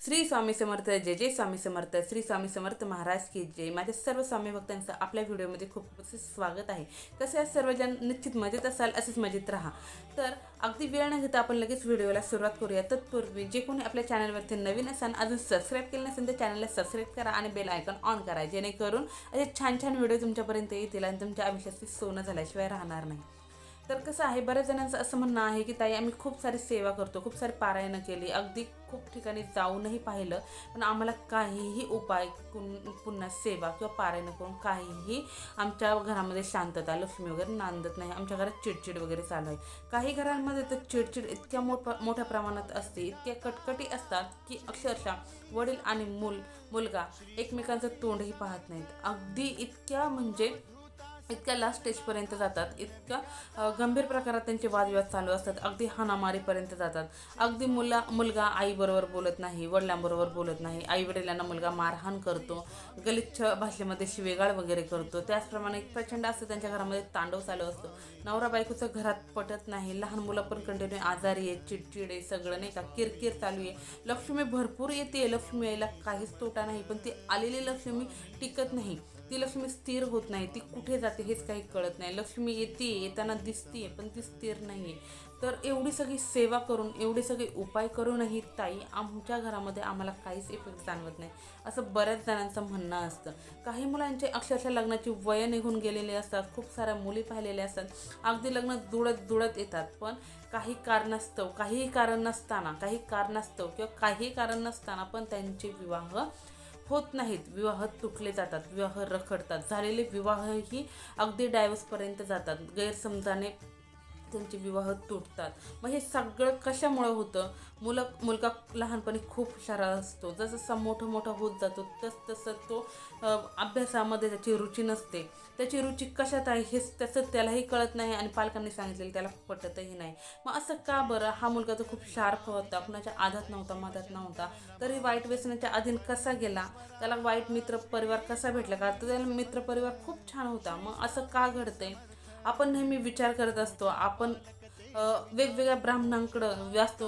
श्री स्वामी समर्थ जय जय स्वामी समर्थ श्री स्वामी समर्थ महाराज की जय. माझ्या सर्व स्वामी भक्तांचं आपल्या व्हिडिओमध्ये खूप खूप स्वागत आहे. कसे आज सर्वजण निश्चित मजेत असाल असेच मजेत राहा. तर अगदी वेळ न घेता आपण लगेच व्हिडिओला सुरुवात करूया. तत्पूर्वी जे कोणी आपल्या चॅनलवरती नवीन असाल अजून सबस्क्राईब केलं नसेल तर चॅनलला सबस्क्राईब करा आणि बेल आयकॉन ऑन करा. जेणेकरून असे छान छान व्हिडिओ तुमच्यापर्यंत येतील आणि तुमच्या आयुष्याची सोनं झाल्याशिवाय राहणार नाही. तर कसं आहे बऱ्याच जणांचं असं म्हणणं आहे की ताई आम्ही खूप सारी सेवा करतो खूप सारी पारायणं केली अगदी खूप ठिकाणी जाऊनही पाहिलं पण आम्हाला काहीही उपाय पुन्हा सेवा किंवा पारायणं करून काहीही आमच्या घरामध्ये शांतता लक्ष्मी वगैरे नांदत नाही आमच्या घरात चिडचिड वगैरे चालू आहे. काही घरांमध्ये तर चिडचिड इतक्या मोठ्या मोठ्या प्रमाणात असते इतक्या कटकटी असतात की अक्षरशः वडील आणि मूल मुलगा एकमेकांचं तोंडही पाहत नाहीत. अगदी इतक्या म्हणजे इतक्या लास्ट स्टेजपर्यंत जातात. इतक्या गंभीर प्रकारात त्यांचे वादविवाद चालू असतात. अगदी हाणामारीपर्यंत जातात. अगदी मुला मुलगा आईबरोबर बोलत नाही वडिलांबरोबर बोलत नाही आई वडिलांना मुलगा मारहाण करतो गलिच्छ भाषेमध्ये शिवेगाळ वगैरे करतो. त्याचप्रमाणे प्रचंड असतं त्यांच्या घरामध्ये तांडव चालू असतो. नवरा बायकोचं घरात पटत नाही. लहान मुलं पण कंटिन्यू आजारी आहे चिडचिड आहे सगळं नाही का? किरकिर चालू आहे. लक्ष्मी भरपूर येते. लक्ष्मी यायला काहीच तोटा नाही पण ती आलेली लक्ष्मी टिकत नाही. ती लक्ष्मी स्थिर होत नाही ती कुठे जाते हेच काही कळत नाही. लक्ष्मी येते येताना दिसते पण ती स्थिर नाही आहे तर एवढी सगळी सेवा करून एवढे सगळे उपाय करूनही ताई आमच्या घरामध्ये आम्हाला काहीच इफेक्ट जाणवत नाही. असं बऱ्याच जणांचं म्हणणं असतं. काही मुलांचे अक्षरशः लग्नाची वय निघून गेलेले असतात खूप साऱ्या मुली पाहिलेल्या असतात. अगदी लग्न जुळत जुळत येतात पण काही कारणास्तव काहीही कारण नसताना काही कारणास्तव किंवा काही कारण नसताना पण त्यांचे विवाह होत नाहीत. विवाह तुटले जातात विवाह रखडतात. झालेले विवाहही अगदी डायव्हर्सपर्यंत जातात. गैरसमजाने त्यांचे विवाह तुटतात. मग हे सगळं कशामुळं होतं? मुलं मुलगा लहानपणी खूप हुशार असतो. जसजसा मोठं मोठं होत जातो तस तसं तो अभ्यासामध्ये त्याची रुची नसते. त्याची रुची कशात आहे हेच त्याचं त्यालाही कळत नाही आणि पालकांनी सांगितलेलं त्याला पटतही नाही. मग असं का बरं? हा मुलगा तर खूप शार्प होता कुणाच्या आधात नव्हता मधात नव्हता. तरी वाईट व्यसनाच्या अधीन कसा गेला? त्याला वाईट मित्र परिवार कसा भेटला? का तर त्याला मित्र परिवार खूप छान होता. मग असं का घडतंय? आपण नेहमी विचार करत असतो आपण वेगवेगळ्या ब्राह्मणांकडं जास्त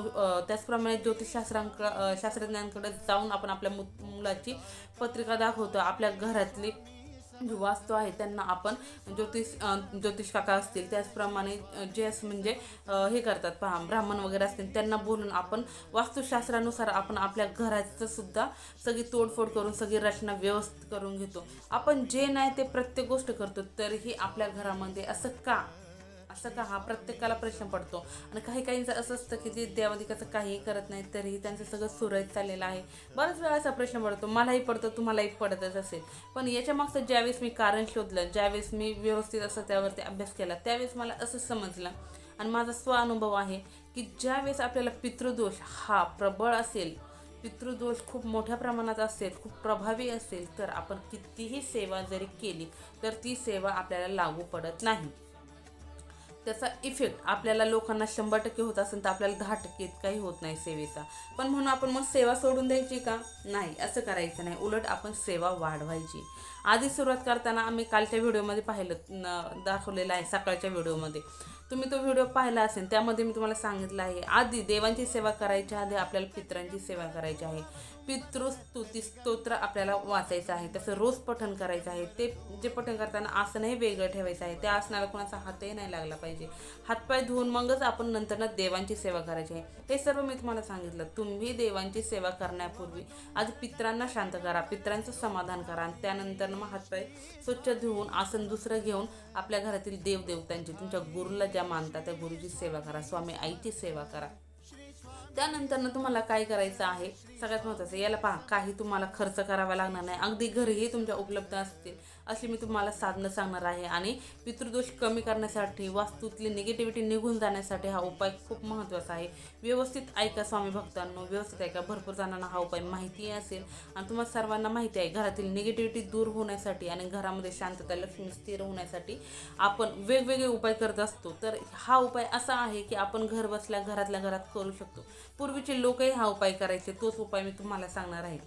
त्याचप्रमाणे ज्योतिषशास्त्रांकडं शास्त्रज्ञांकडे जाऊन आपण आपल्या मु मुलाची पत्रिका दाखवतो आपल्या घरातली जी वास्तू आहे त्यांना आपण ज्योतिष ज्योतिष काका असतील त्याचप्रमाणे जे असं म्हणजे हे करतात पहा ब्राह्मण वगैरे असतील त्यांना बोलून आपण वास्तुशास्त्रानुसार आपण आपल्या घराचं सुद्धा सगळी तोडफोड करून सगळी रचना व्यवस्थित करून घेतो. आपण जे नाही ते प्रत्येक गोष्ट करतो तरीही आपल्या घरामध्ये असं का? असं का हा प्रत्येकाला प्रश्न पडतो. आणि काही काहींचं असं असतं की ते देवादिकाचं काहीही करत नाही तरीही त्यांचं सगळं सुरळीत चाललेलं आहे. बऱ्याच वेळा असा प्रश्न पडतो मलाही पडतो तुम्हालाही पडतच असेल. पण याच्या मागचं ज्यावेळेस मी कारण शोधलं ज्यावेळेस मी व्यवस्थित असं त्यावरती अभ्यास केला त्यावेळेस मला असं समजलं आणि माझा स्व अनुभव आहे की ज्यावेळेस आपल्याला पितृदोष हा प्रबळ असेल पितृदोष खूप मोठ्या प्रमाणात असेल खूप प्रभावी असेल तर आपण कितीही सेवा जरी केली तर ती सेवा आपल्याला लागू पडत नाही. त्याचा इफेक्ट आपल्याला लोकांना शंभर टक्के होत असेल तर आपल्याला दहा टक्के इतकाही होत नाही सेवेचा. पण म्हणून आपण मग सेवा सोडून द्यायची का? नाही असं करायचं नाही. उलट आपण सेवा वाढवायची. आधी सुरुवात करताना आम्ही कालच्या व्हिडिओमध्ये पाहिलं दाखवलेलं आहे सकाळच्या व्हिडिओमध्ये. तुम्ही तो व्हिडिओ पाहिला असेल त्यामध्ये मी तुम्हाला सांगितलं आहे आधी देवांची सेवा करायची आधी आपल्याला पितरांची सेवा करायची आहे. पितृस्तुती स्तोत्र आपल्याला वाचायचं आहे. त्याचं रोज पठण करायचं आहे. ते जे पठण करताना आसनही वेगळं ठेवायचं आहे. त्या आसनाला कोणाचा हातही नाही लागला पाहिजे. हातपाय धुवून मगच आपण नंतर देवांची सेवा करायची आहे. हे सर्व मी तुम्हाला सांगितलं. तुम्ही देवांची सेवा करण्यापूर्वी आधी पित्रांना शांत करा. पित्रांचं समाधान करा. आणि त्यानंतर मग हातपाय स्वच्छ धुवून आसन दुसरं घेऊन आपल्या घरातील देवदेवतांची तुमच्या गुरुला ज्या मानता त्या गुरुची सेवा करा. स्वामी आईची सेवा करा. त्यानंतर तुम्हाला काय करायचं आहे? सगळ्यात महत्त्वाचं याला पहा काही तुम्हाला खर्च करावा लागणार नाही. अगदी घरीही तुमच्या उपलब्ध असतील. अशी मी तुम्हाला साधनं सांगणार आहे. आणि पितृदोष कमी करण्यासाठी वास्तूतली निगेटिव्हिटी निघून जाण्यासाठी हा उपाय खूप महत्त्वाचा आहे. व्यवस्थित ऐका स्वामी भक्तांनो. व्यवस्थित ऐका. भरपूर जणांना हा उपाय माहिती असेल. आणि तुम्हाला सर्वांना माहिती आहे घरातील निगेटिव्हिटी दूर होण्यासाठी आणि घरामध्ये शांतता लक्ष्मी स्थिर होण्यासाठी आपण वेगवेगळे उपाय करत असतो. तर हा उपाय असा आहे की आपण घर बसल्या घरातल्या घरात करू शकतो. पूर्वीचे लोकही हा उपाय करायचे. तोच उपाय उपाय मी तुम्हाला सांगणार आहे.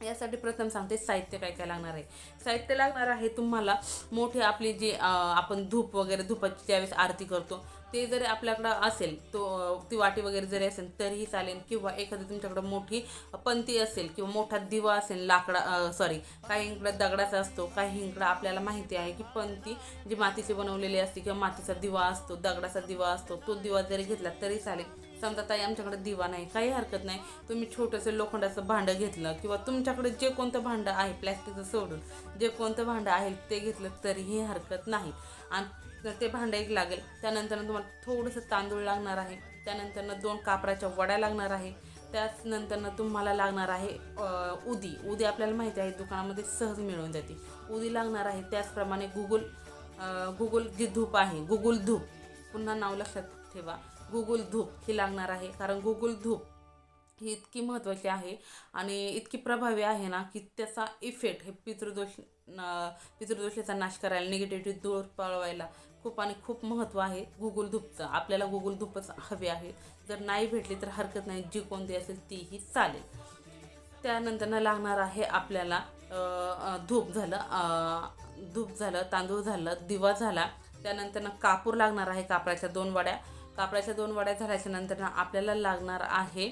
यासाठी प्रथम सांगते साहित्य काय काय लागणार आहे. साहित्य लागणार आहे तुम्हाला मोठे आपली जे आपण धूप वगैरे धुपाची ज्यावेळेस आरती करतो ते जरी आपल्याकडं असेल तो ती वाटी वगैरे जरी असेल तरीही चालेल. किंवा एखादी तुमच्याकडं मोठी पंती असेल किंवा मोठा दिवा असेल लाकडा सॉरी काही इकडं दगडाचा असतो काही इकडं आपल्याला माहिती आहे की पंती जी मातीची बनवलेली असते किंवा मातीचा दिवा असतो दगडाचा दिवा असतो तो दिवा जरी घेतला तरी चालेल. समजा ताई आमच्याकडे दिवा नाही काही हरकत नाही. तुम्ही छोटंसं लोखंडाचं भांडं घेतलं किंवा तुमच्याकडे जे कोणतं भांडं आहे प्लॅस्टिकचं सोडून जे कोणतं भांडं आहे ते घेतलं तरीही हरकत नाही. आणि ते भांडं एक लागेल त्यानंतर तुम्हाला थोडंसं तांदूळ लागणार आहे त्यानंतरनं दोन कापराच्या वड्या लागणार आहे त्याचनंतरनं तुम्हाला लागणार आहे उदी. उदी आपल्याला माहिती आहे दुकानामध्ये सहज मिळून जाते. उदी लागणार आहे त्याचप्रमाणे गुगल गुगल जी धूप आहे गुगल धूप. पुन्हा नाव लक्षात ठेवा. गुगल धूप ही लागणार आहे. कारण गुगल धूप ही इतकी महत्त्वाची आहे आणि इतकी प्रभावी आहे ना की त्याचा इफेक्ट हे पितृदोष पितृदोषाचा नाश करायला निगेटिव्हिटी दूर पळवायला खूप आणि खूप महत्त्व आहे गुगल धूपचं. आपल्याला गुगल धूपच हवे आहे. जर नाही भेटली तर हरकत नाही. जी कोणती असेल तीही चालेल. त्यानंतरनं लागणार आहे आपल्याला धूप झालं धूप झालं तांदूळ झालं दिवा झाला. त्यानंतरनं कापूर लागणार आहे कापराच्या दोन वड्या. कापडाच्या दोन वड्या झाल्याच्यानंतर आपल्याला लागणार आहे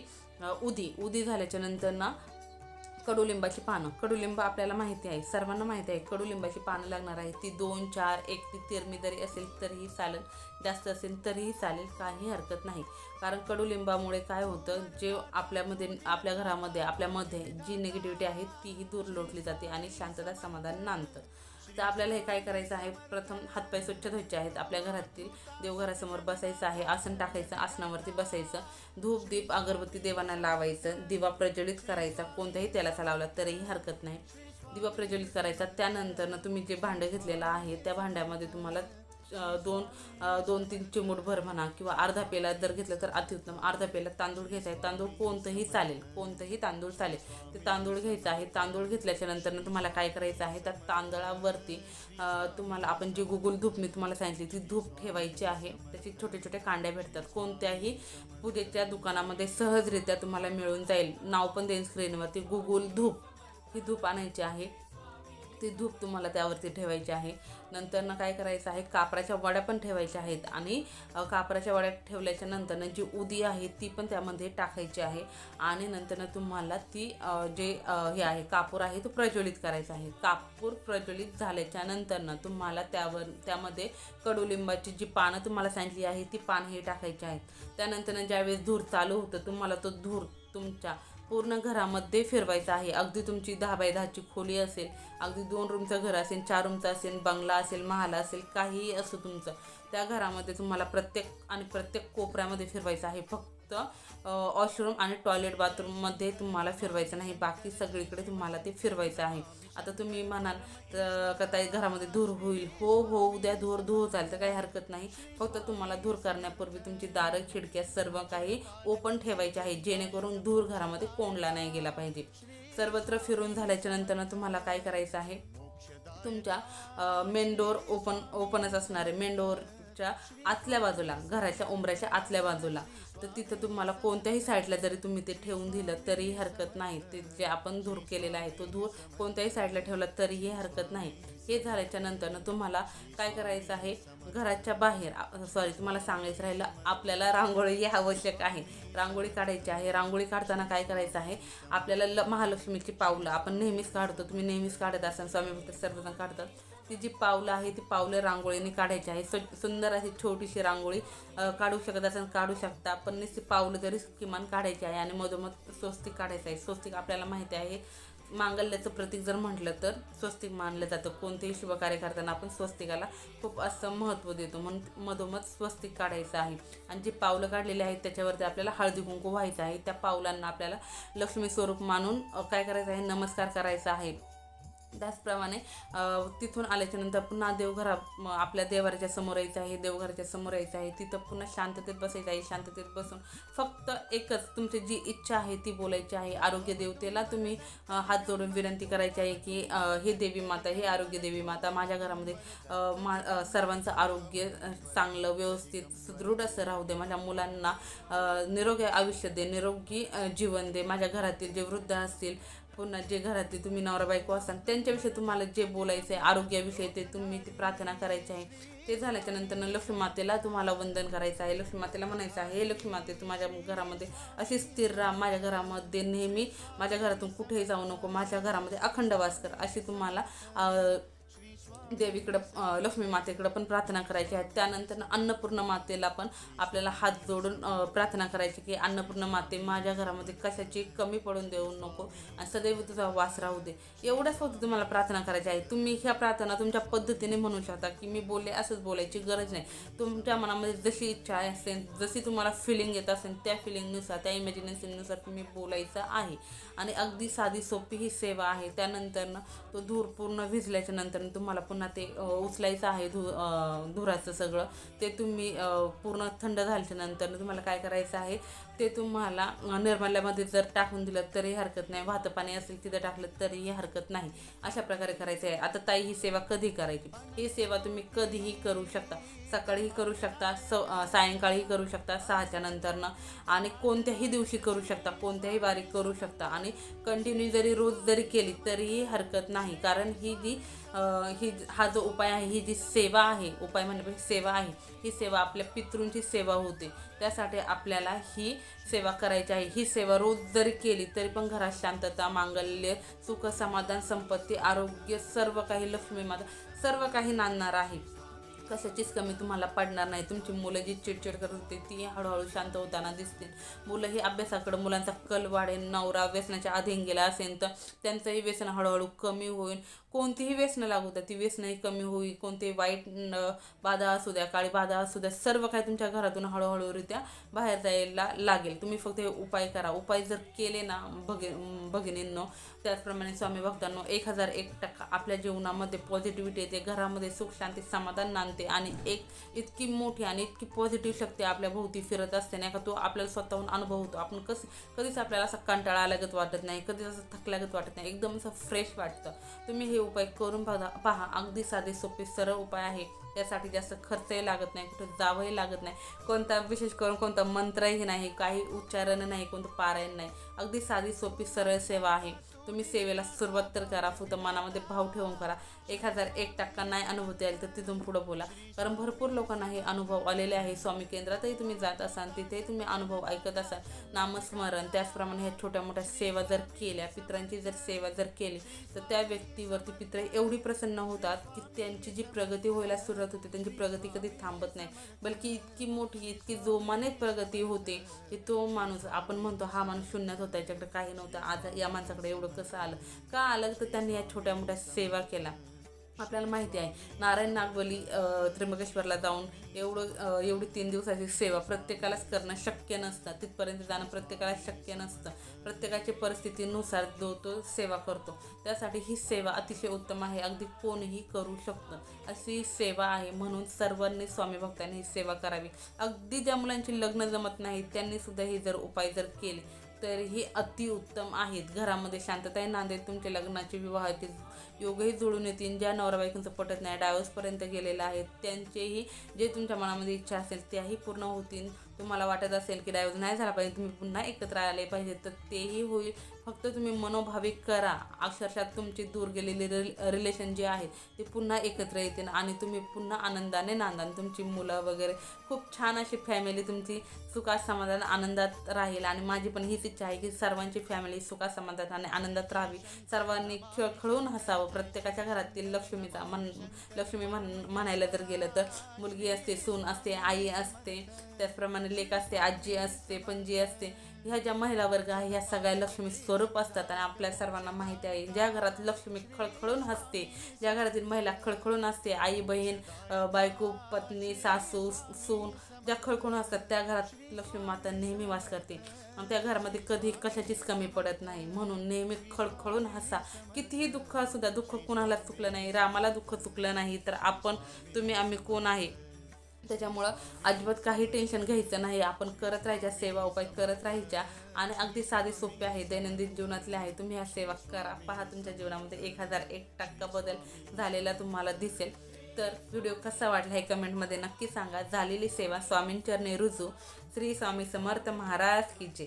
उदी. उदी झाल्याच्यानंतर ना कडुलिंबाची पानं. कडुलिंब आपल्याला माहिती आहे सर्वांना माहिती आहे कडुलिंबाची पानं लागणार आहे. ती दोन चार एक ती तिरमी जरी असेल तरीही चालेल. जास्त असेल तरीही चालेल काही हरकत नाही. कारण कडुलिंबामुळे काय होतं जे आपल्यामध्ये आपल्या घरामध्ये आपल्यामध्ये जी निगेटिव्हिटी आहे तीही दूर लोटली जाते आणि शांतता समाधान नांदतं. तर आपल्याला हे काय करायचं आहे? प्रथम हातपाय स्वच्छ धुवायचे आहेत. आपल्या घरातील देवघरासमोर बसायचं आहे. आसन टाकायचं आसनावरती बसायचं. धूप दीप अगरबत्ती देवांना लावायचं. दिवा प्रज्वलित करायचा. कोणत्याही तेलाचा लावला तरीही हरकत नाही. दिवा प्रज्वलित करायचा. त्यानंतरनं तुम्ही जे भांडं घेतलेलं आहे त्या भांड्यामध्ये तुम्हाला दोन दोन तीन चिमूटभर म्हणा किंवा अर्धा पेला जर घेतलं तर अतिउत्तम अर्धा पेला तांदूळ घ्यायचा आहे. तांदूळ कोणतंही चालेल कोणतंही तांदूळ चालेल. ते तांदूळ घ्यायचं आहे. तांदूळ घेतल्याच्या नंतर तुम्हाला काय करायचं आहे? त्या तांदळावरती तुम्हाला आपण जी गुगुल धूप मी तुम्हाला सांगितली ती धूप ठेवायची आहे. त्याची छोटे छोटे कांड्या भेटतात. कोणत्याही पूजेच्या दुकानामध्ये सहजरित्या तुम्हाला मिळून जाईल. नाव पण देईन स्क्रीनवरती गुगल धूप. ही धूप आणायची आहे. ती धूप तुम्हाला त्यावरती ठेवायची आहे. नंतर ना काय करायचं आहे? कापराच्या वड्या पण ठेवायच्या आहेत आणि कापराच्या वड्या ठेवल्याच्या नंतर जी उदी आहे ती पण त्यामध्ये टाकायची आहे आणि नंतर तुम्हाला ती जे हे आहे कापूर आहे तो प्रज्वलित करायचा आहे. कापूर प्रज्वलित झाल्याच्यानंतर तुम्हाला त्यावर त्यामध्ये कडुलिंबाची जी पानं तुम्हाला सांगितली आहे ती पानं हे टाकायची आहेत. त्यानंतर ज्यावेळेस धूर चालू होतं तुम्हाला तो धूर तुमच्या पूर्ण घरामध्ये फिरवायचं आहे. अगदी तुमची दहा बाय दहाची खोली असेल अगदी दोन रूमचं घर असेल चार रूमचं असेल बंगला असेल महाल असेल काहीही असो तुमचं त्या घरामध्ये तुम्हाला प्रत्येक आणि प्रत्येक कोपऱ्यामध्ये फिरवायचं आहे. फक्त वॉशरूम आणि टॉयलेट बाथरूममध्ये तुम्हाला फिरवायचं नाही. बाकी सगळीकडे तुम्हाला ते फिरवायचं आहे. आता तुम्ही म्हणाल तर का ताई घरामध्ये धूर होईल? हो हो उद्या धूर धूर चालेल तर काही हरकत नाही. फक्त तुम्हाला धूर करण्यापूर्वी तुमची दारं खिडक्या सर्व काही ओपन ठेवायचे आहे जेणेकरून धूर घरामध्ये कोंडला नाही गेला पाहिजे. सर्वत्र फिरून झाल्याच्यानंतर तुम्हाला काय करायचं आहे? तुमच्या मेन डोअर ओपन ओपनच असणार आहे. मेन डोअरच्या आतल्या बाजूला घराच्या उंबऱ्याच्या आतल्या बाजूला. तर तिथं तुम्हाला कोणत्याही साईडला जरी तुम्ही ते ठेवून दिलं तरीही हरकत नाही. ते जे आपण धूर केलेला आहे तो धूर कोणत्याही साईडला ठेवला तरीही हरकत नाही. हे झाल्याच्या नंतरनं तुम्हाला काय करायचं आहे? घराच्या बाहेर सॉरी तुम्हाला सांगायचं राहिलं आपल्याला रांगोळी ही आवश्यक आहे. रांगोळी काढायची आहे. रांगोळी काढताना काय करायचं आहे? आपल्याला ल महालक्ष्मीची पावलं आपण नेहमीच काढतो. तुम्ही नेहमीच काढत असाल स्वामी भक्त सर्वजण काढतात. ती जी पावलं आहे ती पावलं रांगोळीने काढायची आहे. सु सुंदर अशी छोटीशी रांगोळी काढू शकत असेल काढू शकता. पण नुसती पावलं तरी किमान काढायची आहे आणि मधोमध स्वस्तिक काढायचं आहे. स्वस्तिक आपल्याला माहिती आहे मांगल्याचं प्रतीक जर म्हटलं तर स्वस्तिक मानलं जातं. कोणतेही शुभ कार्य करताना आपण स्वस्तिकाला खूप असं महत्त्व देतो. म्हणून मधोमध स्वस्तिक काढायचं आहे. आणि जे पावलं काढलेली आहेत त्याच्यावरती आपल्याला हळदी कुंकू व्हायचं आहे. त्या पावलांना आपल्याला लक्ष्मी स्वरूप मानून काय करायचं आहे? नमस्कार करायचा आहे. त्याचप्रमाणे तिथून आल्याच्यानंतर पुन्हा देवघरा आपल्या देवाराच्या समोर यायचं आहे देवघराच्या समोर यायचं आहे तिथं पुन्हा शांततेत बसायचं आहे शांततेत बसून फक्त एकच तुमची जी इच्छा आहे ती बोलायची आहे आरोग्य देवतेला तुम्ही हात जोडून विनंती करायची आहे की हे देवी माता हे आरोग्य देवी माता माझ्या घरामध्ये मा सर्वांचं आरोग्य चांगलं व्यवस्थित सुदृढ असं राहू दे माझ्या मुलांना निरोगी आयुष्य दे निरोगी जीवन दे माझ्या घरातील जे वृद्ध असतील पुन्हा जे घरातले तुम्ही नवरा बायको असाल त्यांच्याविषयी तुम्हाला जे बोलायचं आहे आरोग्याविषयी ते तुम्ही ती प्रार्थना करायची आहे. ते झाल्याच्यानंतर लक्ष्मी मातेला तुम्हाला वंदन करायचं आहे. लक्ष्मी मातेला म्हणायचं आहे हे लक्ष्मी माते तू माझ्या घरामध्ये अशी स्थिर राहा. माझ्या घरामध्ये नेहमी माझ्या घरातून कुठेही जाऊ नको. माझ्या घरामध्ये अखंड वास कर. अशी तुम्हाला देवीकडं लक्ष्मी मातेकडं पण प्रार्थना करायची आहे. त्यानंतर अन्नपूर्ण मातेला पण आपल्याला हात जोडून प्रार्थना करायची की अन्नपूर्ण माते माझ्या घरामध्ये कशाची कमी पडून देऊ नको आणि सदैव तुझा वास राहू दे. एवढंच फक्त तुम्हाला प्रार्थना करायची आहे. तुम्ही ह्या प्रार्थना तुमच्या पद्धतीने म्हणू शकता की मी बोलले असंच बोलायची गरज नाही. तुमच्या मनामध्ये जशी इच्छा असेल जशी तुम्हाला फिलिंग येत असेल त्या फिलिंगनुसार त्या इमॅजिनेशननुसार तुम्ही बोलायचं आहे. आणि अगदी साधी सोपी ही सेवा आहे. त्यानंतरनं तो धूर पूर्ण भिजल्याच्या नंतर तुम्हाला पुन्हा ते उचलायचं आहे धू धुराचं सगळं. ते तुम्ही पूर्ण थंड झाल्याच्यानंतर तुम्हाला काय करायचं आहे? ते तुम्हाला निर्माल्यामध्ये निर्मल्यामध्ये जर टाकून दिलं तरी हरकत नाही. वाहतं पाणी असेल तिथं टाकलं तरीही हरकत नाही. अशा प्रकारे करायचं आहे. आता ताई ही सेवा कधी करायची? ही सेवा तुम्ही कधीही करू शकता. सकाळीही करू शकता स अ, सायंकाळीही करू शकता सहाच्या नंतरनं. आणि कोणत्याही दिवशी करू शकता कोणत्याही वारी करू शकता. आणि कंटिन्यू जरी रोज जरी केली तरीही हरकत नाही. कारण ही जी ही हा जो उपाय आहे ही जी सेवा आहे उपाय म्हणण्यापेक्षा सेवा आहे ही सेवा आपल्या पितृंची सेवा होते. त्यासाठी आपल्याला ही सेवा करायची आहे. ही सेवा रोज जरी केली तरी पण घरात शांतता मांगल्य सुख समाधान संपत्ती आरोग्य सर्व काही लक्ष्मी माता सर्व काही नांदणार आहे. कशाचीच कमी तुम्हाला पडणार नाही. तुमची मुलं जी चिडचिड करत होती ती हळूहळू शांत होताना दिसतील. मुलंही अभ्यासाकडं मुलांचा कल वाढेल नवरा व्यसनाच्या अधीन गेला असेल तर त्यांचंही व्यसन हळूहळू कमी होईल. कोणतीही व्यसनं लागू द्या ती व्यसनही कमी होईल. कोणतेही वाईट बाधा असू द्या काळी बाधा असू द्या सर्व काही तुमच्या घरातून हळूहळूरित्या बाहेर जायला लागेल. तुम्ही फक्त हे उपाय करा. उपाय जर केले ना भगि भगिनींनो त्याचप्रमाणे स्वामी भक्तांनो एक हजार एक टक्का आपल्या जीवनामध्ये पॉझिटिव्हिटी येते घरामध्ये सुख शांती समाधान नांदते आणि एक इतकी मोठी आणि इतकी पॉझिटिव्ह शक्ती आपल्या भोवती फिरत असते नाही का? तो आपल्याला स्वतःहून अनुभव होतो. आपण कस कधीच आपल्याला असा कंटाळा आल्यागत वाटत नाही कधीच असं थकल्यागत वाटत नाही एकदम असं फ्रेश वाटतं. तुम्ही हे उपाय करून बघा पहा अगदी साधे सोपे सरळ उपाय आहे. त्यासाठी जास्त खर्चही लागत नाही कुठं जावंही लागत नाही. कोणता विशेष करून कोणता मंत्रही नाही काही उच्चारण नाही कोणतं पारायण नाही. अगदी साधी सोपी सरळ सेवा आहे. तुम्ही सेवेला सुरुवात तर करा फक्त मनामध्ये भाव ठेवून करा. एक हजार एक टक्का नाही अनुभूती आली तर तिथून पुढं बोला. कारण भरपूर लोकांना हे अनुभव आलेले आहे स्वामी केंद्रातही तुम्ही जात असाल तिथेही तुम्ही अनुभव ऐकत असाल. नामस्मरण त्याचप्रमाणे ह्या छोट्या मोठ्या सेवा जर केल्या पित्रांची जर सेवा जर केली तर त्या व्यक्तीवरती पित्र एवढी प्रसन्न होतात की त्यांची जी प्रगती व्हायला सुरुवात होते त्यांची प्रगती कधी थांबत नाही. बल्कि इतकी मोठी इतकी जोमाने प्रगती होते की तो माणूस आपण म्हणतो हा माणूस शून्यात होता याच्याकडे काही नव्हतं. आज या माणसाकडे एवढं कसं आलं. का आलं? तर त्यांनी या छोट्या मोठ्या सेवा केला आपल्याला माहिती आहे नारायण नागवली त्रिंबकेश्वरला त्र्यंबकेश्वरला जाऊन एवढं एवढी तीन दिवसाची सेवा प्रत्येकालाच करणं शक्य नसतं. तिथपर्यंत जाणं प्रत्येकाला शक्य नसतं. प्रत्येकाची परिस्थितीनुसार जो तो सेवा करतो. त्यासाठी ही सेवा अतिशय उत्तम आहे. अगदी कोणीही करू शकतं. अशी सेवा आहे म्हणून सर्वांनी स्वामी भक्तांनी ही सेवा करावी. अगदी ज्या मुलांची लग्न जमत नाही त्यांनी सुद्धा हे जर उपाय जर केले तर ही अतिउत्तम आहेत. घरामध्ये शांतताही नांदेल तुमच्या लग्नाचे विवाहातील योगही जुळून येतील. ज्या नवरा बायकोंचं पटत नाही डायव्हर्सपर्यंत गेलेलं आहे त्यांचेही जे तुमच्या मनामध्ये इच्छा असेल त्याही पूर्ण होतील. तुम्हाला वाटत असेल की डायव्हर्स नाही झाला पाहिजे तुम्ही पुन्हा एकत्र आले पाहिजे तर तेही होईल. फक्त तुम्ही मनोभाविक करा. अक्षरशः तुमची दूर गेलेली रिलेशन जे आहे ते पुन्हा एकत्र येतील आणि तुम्ही पुन्हा आनंदाने नांदान. तुमची मुलं वगैरे खूप छान अशी फॅमिली तुमची सुखात समाधान आनंदात राहील. आणि माझी पण हीच इच्छा आहे की सर्वांची फॅमिली सुखात समाधान आणि आनंदात राहावी. सर्वांनी खेळ खेळून हसावं. प्रत्येकाच्या घरातील लक्ष्मीचा मन लक्ष्मी म्हण म्हणायला जर गेलं तर मुलगी असते सून असते आई असते त्याचप्रमाणे लेख असते आजी असते पणजी असते ह्या ज्या महिला वर्ग आहे ह्या सगळ्या लक्ष्मी स्वरूप असतात आणि आपल्या सर्वांना माहिती आहे. ज्या घरात लक्ष्मी खळखळून हसते ज्या घरातील महिला खळखळून असते आई बहीण बायको पत्नी सासू सून ज्या खळखळून असतात त्या घरात लक्ष्मी माता नेहमी वास करते. आणि त्या घरामध्ये कधी कशाचीच कमी पडत नाही. म्हणून नेहमी खळखळून हसा. कितीही दुःख असू द्या दुःख कुणाला चुकलं नाही रामाला दुःख चुकलं नाही तर आपण तुम्ही आम्ही कोण आहे? त्याच्यामुळं अजिबात काही टेन्शन घ्यायचं नाही. आपण करत राहायच्या सेवा उपाय करत राहायच्या आणि अगदी साधी सोपे आहे. दैनंदिन जीवनातले आहे. तुम्ही ह्या सेवा करा. पहा तुमच्या जीवनामध्ये एक हजार एक टक्का बदल झालेला तुम्हाला दिसेल. तर व्हिडिओ कसा वाटला हे कमेंटमध्ये नक्की सांगा. झालेली सेवा स्वामींचरणे रुजू. श्री स्वामी समर्थ महाराज की जय.